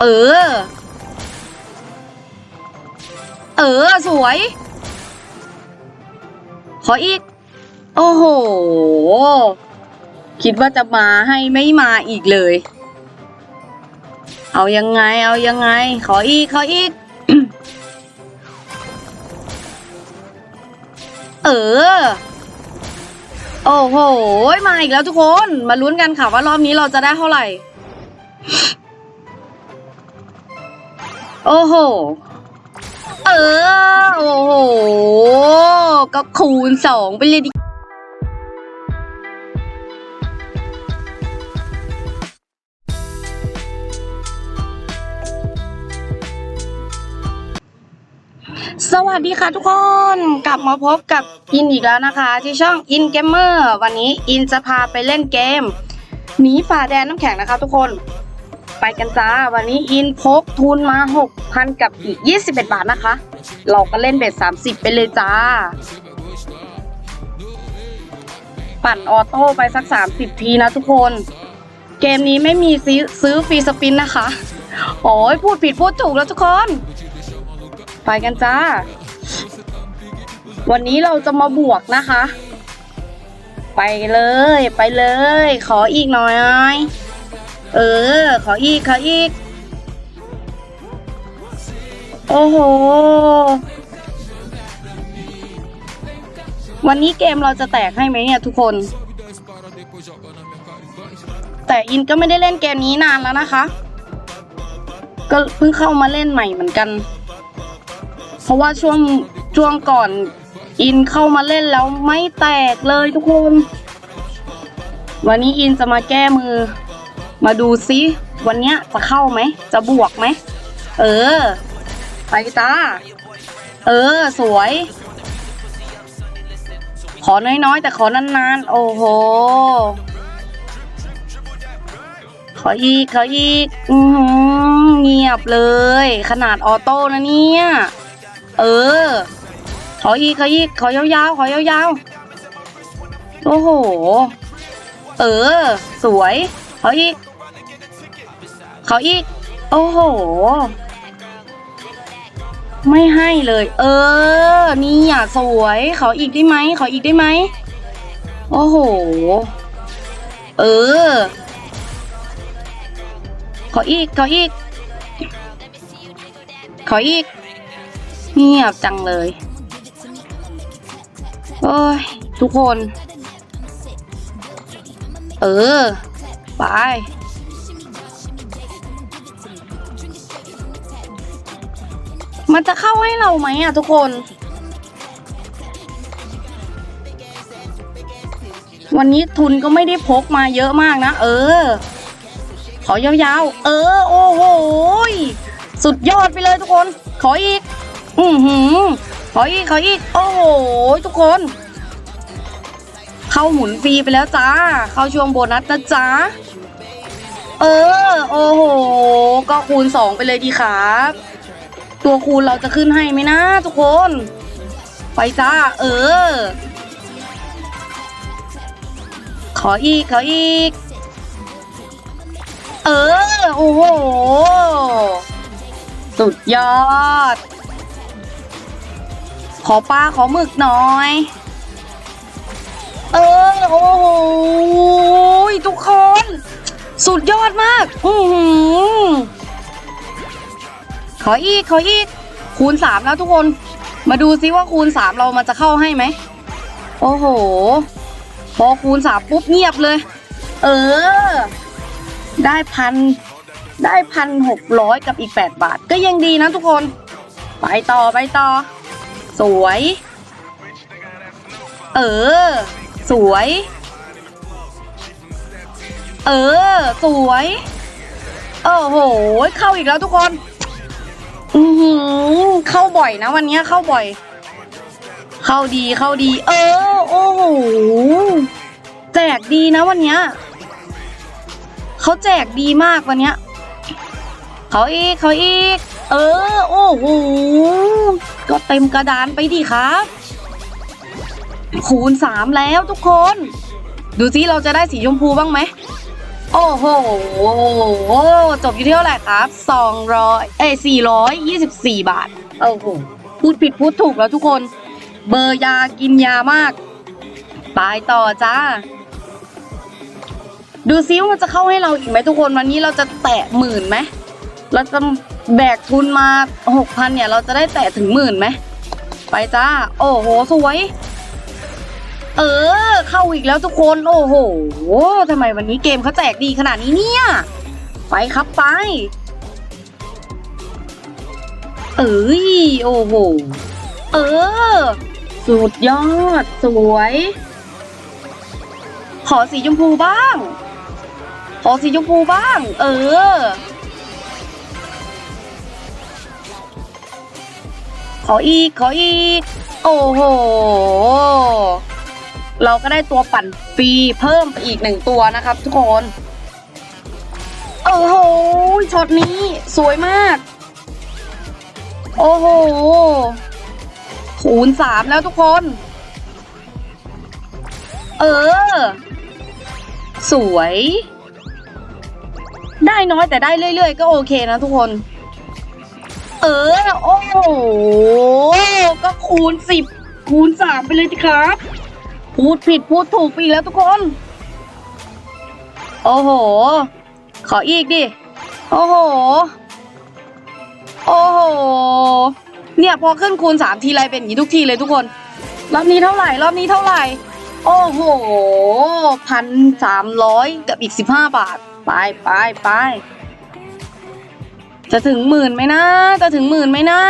เออ เออ สวย ขออีก โอ้โห คิดว่าจะมาให้ไม่มาอีกเลย เอายังไง เอายังไง ขออีก ขออีก เออ โอ้โห มาอีกแล้วทุกคน มาลุ้นกันค่ะว่ารอบนี้เราจะได้เท่าไหร่ โอ้โห เออ โอ้โห ก็คูณสองไปเลยดิสวัสดีค่ะทุกคนกลับมาพบกับอินอีกแล้วนะคะ ที่ช่องอินเกมเมอร์วันนี้อินจะพาไปเล่นเกมหนีฝ่าแดนน้ำแข็งนะคะทุกคน ไปกันจ้า วันนี้อินพกทุนมา 6,000 กับอีก 21 บาทนะคะ เราก็เล่นเบ็ด30 ไปเลยจ้า ปั่นออโต้ไปสัก 30 ทีนะทุกคน เกมนี้ไม่มีซื้อซื้อฟรีสปินนะคะ โอ้ยพูดผิดพูดถูกแล้วทุกคน ไปกันจ้า วันนี้เราจะมาบวกนะคะ ไปเลยไปเลย ขออีกหน่อย เออ ขออีก ขออีก โอ้โห วันนี้เกมเราจะแตกให้ไหมเนี่ยทุกคน แต่อินก็ไม่ได้เล่นเกมนี้นานแล้วนะคะ ก็เพิ่งเข้ามาเล่นใหม่เหมือนกัน เพราะว่าช่วงช่วงก่อนอินเข้ามาเล่นแล้วไม่แตกเลยทุกคน วันนี้อินจะมาแก้มือ มาดูซิวันเนี้ยจะเข้าไหม จะบวกไหม เออ ไปจ้าเออ สวย ขอน้อยๆ แต่ขอนานๆ โอ้โห ขออีก ขออีก อือหือเงียบเลย ขนาดออโต้นะเนี่ย เออ ขออีก ขออีก ขอยาวๆ ขอยาวๆ โอ้โห เออ สวย ขออีก ขออีก โอ้โห ไม่ให้เลย เออ นี่อะสวยขออีกได้ไหมขออีกได้ไหม โอ้โห เออขออีกขออีกขออีก เงียบจังเลย โอ้ย ทุกคน เออ ไป มันจะเข้าให้เราไหมอะทุกคน วันนี้ทุนก็ไม่ได้พกมาเยอะมากนะ เออ ขอยาวๆ เออ โอ้โห สุดยอดไปเลยทุกคน ขออีก อือหือ ขออีก ขออีก โอ้โห ทุกคน เข้าหมุนฟรีไปแล้วจ้า เข้าช่วงโบนัสนะจ๊ะเออ โอ้โห ก็คูณสองไปเลยดีครับ ตัวคูณเราจะขึ้นให้ไหมนะทุกคน ไปจ้า เออ ขออีก ขออีก เออ โอ้โห สุดยอด ขอปลาขอหมึกหน่อย เออ โอ้โห ทุกคน สุดยอดมาก อือหือ ขออีกขออีก คูณสามแล้วทุกคน มาดูซิว่าคูณสามเรามันจะเข้าให้ไหม โอ้โห พอคูณสามปุ๊บเงียบเลย เออ ได้พันได้พันหกร้อยกับอีกแปดบาท ก็ยังดีนะทุกคน ไปต่อไปต่อ สวย เออ สวย เออ สวยโอ้โห เข้าอีกแล้วทุกคน อือหือเข้าบ่อยนะวันนี้เข้าบ่อย เข้าดีเข้าดี เออ โอ้โหแจกดีนะวันนี้เขาแจกดีมากวันนี้เขาอีกเขาอีก เออ โอ้โหก็เต็มกระดานไปดิครับ คูณสามแล้วทุกคน ดูซิเราจะได้สีชมพูบ้างไหม โอ้โห จบอยู่ที่เท่าไหร่ครับสองร้อยเอ้สี่ร้อยยี่สิบสี่บาท โอ้โห พูดผิดพูดถูกแล้วทุกคน เบอร์ยากินยามากไปต่อจ้า ดูซิว่ามันจะเข้าให้เราอีกไหมทุกคน วันนี้เราจะแตะหมื่นไหม เราจะแบกทุนมาหกพันเนี่ย เราจะได้แตะถึงหมื่นไหม ไปจ้า โอ้โห สวย เออ เข้าอีกแล้วทุกคนโอ้โหทำไมวันนี้เกมเขาแจกดีขนาดนี้เนี่ย ไปครับไป เอ้ยโอ้โห เออ สุดยอด สวย ขอสีชมพูบ้าง ขอสีชมพูบ้าง เออ ขออีก ขออีก โอ้โห เราก็ได้ตัวปั่นฟรีเพิ่มไปอีกหนึ่งตัวนะครับทุกคนโอ้โหช็อตนี้สวยมาก โอ้โหคูณสามแล้วทุกคน เออ สวย ได้น้อยแต่ได้เรื่อยๆ ก็โอเคนะทุกคน เออ โอ้โห ก็คูณสิบคูณสามไปเลยสิครับ พูดผิดพูดถูกไปอีกแล้วทุกคน โอ้โห ขออีกดิ โอ้โห โอ้โห เนี่ยพอขึ้นคูณสามทีไรเป็นอย่างนี้ทุกทีเลยทุกคน รอบนี้เท่าไหร่ รอบนี้เท่าไหร่ โอ้โหพันสามร้อยกับอีกสิบห้าบาท ไปไปไปจะถึงหมื่นไหมนะ จะถึงหมื่นไหมนะ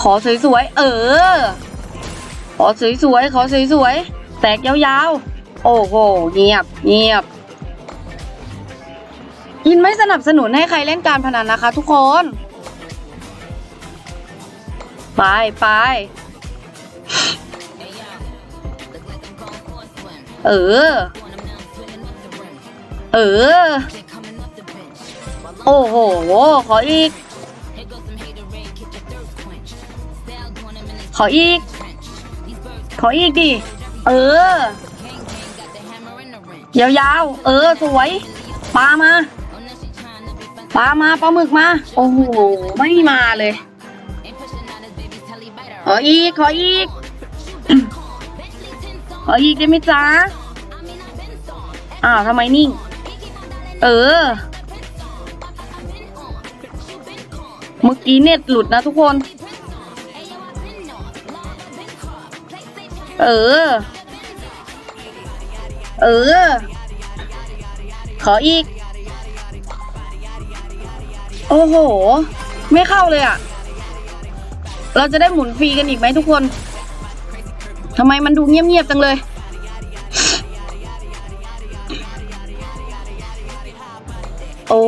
ขอสวยๆ เออ ขอสวยๆ ขอสวยๆ แตกยาวๆ โอ้โห เงียบ เงียบ อินไม่สนับสนุนให้ใครเล่นการพนันนะคะทุกคน ไปไป เออ เออ โอ้โห ขออีก ขออีก ขออีกดิ เออยาวๆ เออ สวย ปลามา ปลามา ปลาหมึกมา โอ้โห ไม่มาเลย ขออีก ขออีก ขออีกได้ไหมจ๊ะ อ้าวทำไมนิ่ง เออ เมื่อกี้เน็ตหลุดนะทุกคน เออ เออ ขออีก โอ้โห ไม่เข้าเลยอะ เราจะได้หมุนฟรีกันอีกไหมทุกคนทำไมมันดูเงียบๆจังเลย โอ้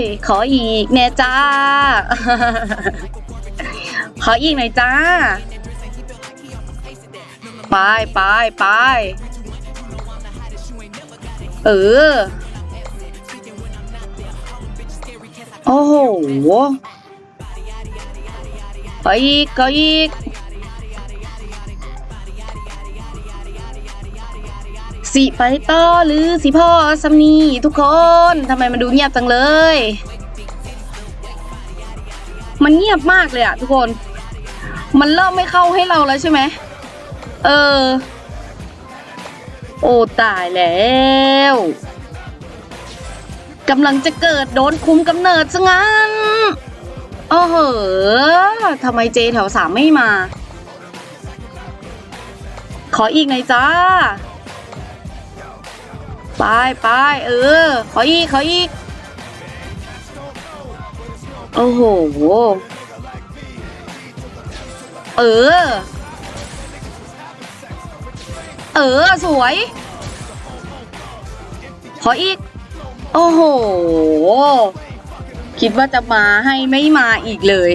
ย ขออีกแน่จ้า ขออีกหน่อยจ้า ไปไปไปเออ โอ้โหขออีกขออีกสิไปต่อหรือสิพ่อสำนีทุกคนทำไมมันดูเงียบจังเลย มันเงียบมากเลยอะทุกคน มันเริ่มไม่เข้าให้เราแล้วใช่ไหม เออ โอ้ตายแล้วกำลังจะเกิดโดนคุมกำเนิดซะงั้นโอ้โหทำไมเจแถวสามไม่มา ขออีกหน่อยจ้า ไปไปเออ ขออีก ขออีก โอ้โห เออ เออ สวย ขออีก โอ้โห คิดว่าจะมาให้ไม่มาอีกเลย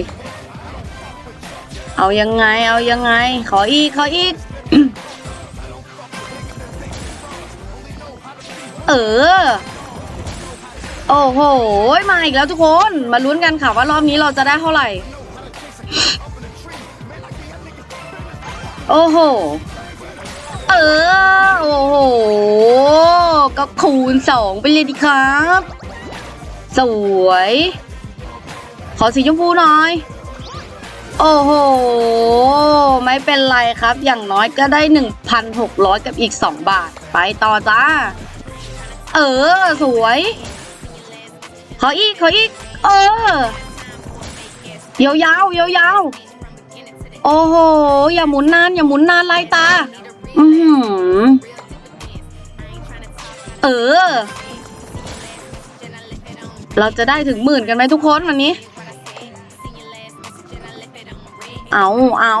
เอายังไง เอายังไง ขออีก ขออีก เออ โอ้โห มาอีกแล้วทุกคน มาลุ้นกันค่ะว่ารอบนี้เราจะได้เท่าไหร่ โอ้โห ออโอ้โห ก็คูณสองไปเลยดีครับ สวย ขอสีชมพูหน่อย โอ้โห ไม่เป็นไรครับ อย่างน้อยก็ได้ 1,600 กับอีก 2 บาท ไปต่อจ้า เออ สวย ขออีก ขออีก เออยาวยาวยาวยาวโอ้โห อย่าหมุนนาน อย่าหมุนนานไล่ตา อือหือเออ เราจะได้ถึงหมื่นกันไหมทุกคนวันนี้ เอาเอา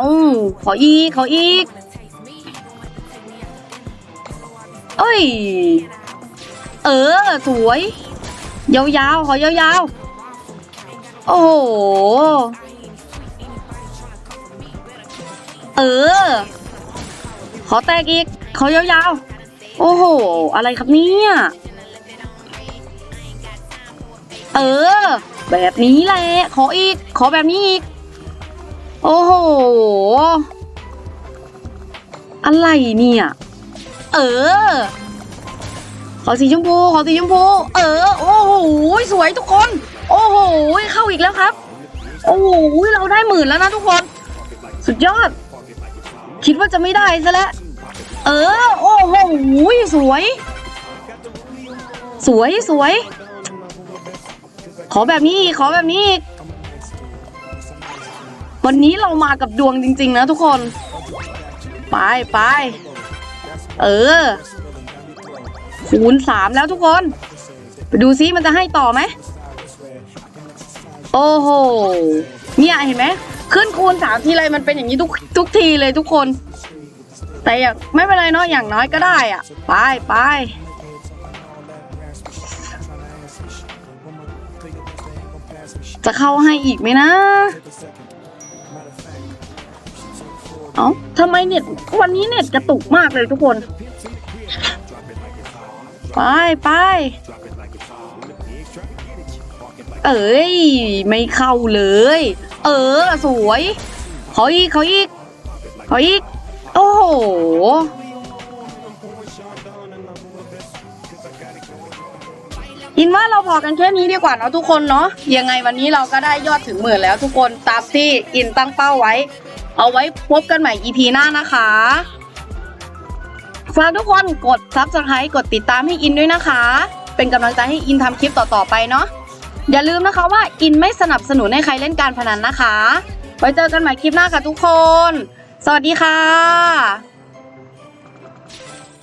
ขออีก ขออีก เอ้ย เออ สวย ยาวๆ ขอยาวๆ โอ้โห เออ ขอแตกอีก ขอยาวๆ โอ้โห อะไรครับเนี่ย เออ แบบนี้แหละ ขออีก ขอแบบนี้อีก โอ้โห อะไรเนี่ย เออ ขอสีชมพู ขอสีชมพู เออ โอ้โห สวยทุกคน โอ้โห เข้าอีกแล้วครับ โอ้โห เราได้หมื่นแล้วนะทุกคน สุดยอด คิดว่าจะไม่ได้ซะแล้ว เออ โอ้โหสวย สวยสวย ขอแบบนี้ขอแบบนี้ วันนี้เรามากับดวงจริง ๆ นะทุกคน ไปไป เออ คูณสามแล้วทุกคน ไปดูซิมันจะให้ต่อไหม โอ้โห เนี่ยเห็นไหม ขึ้นคูณสามทีไรมันเป็นอย่างนี้ทุกทุกทีเลยทุกคน แต่อย่างไม่เป็นไรเนาะอย่างน้อยก็ได้อะ ไปไปจะเข้าให้อีกไหมนะ เอ้าทำไมเน็ตวันนี้เน็ตกระตุกมากเลยทุกคน ไปไป เอ้ย ไม่เข้าเลย เออ สวยขออีกขออีกขออีก โอ้โห อินว่าเราพอกันแค่นี้ดีกว่าเนาะทุกคนเนาะ ยังไงวันนี้เราก็ได้ยอดถึงหมื่นแล้วทุกคน ตามที่อินตั้งเป้าไว้ เอาไว้พบกันใหม่ EP หน้านะคะฝากทุกคนกด Subscribe กดติดตามให้อินด้วยนะคะ เป็นกำลังใจให้อินทำคลิปต่อๆไปเนาะ อย่าลืมนะคะว่าอินไม่สนับสนุนให้ใครเล่นการพนันนะคะ ไว้เจอกันใหม่คลิปหน้าค่ะทุกคน สวัสดีค่ะ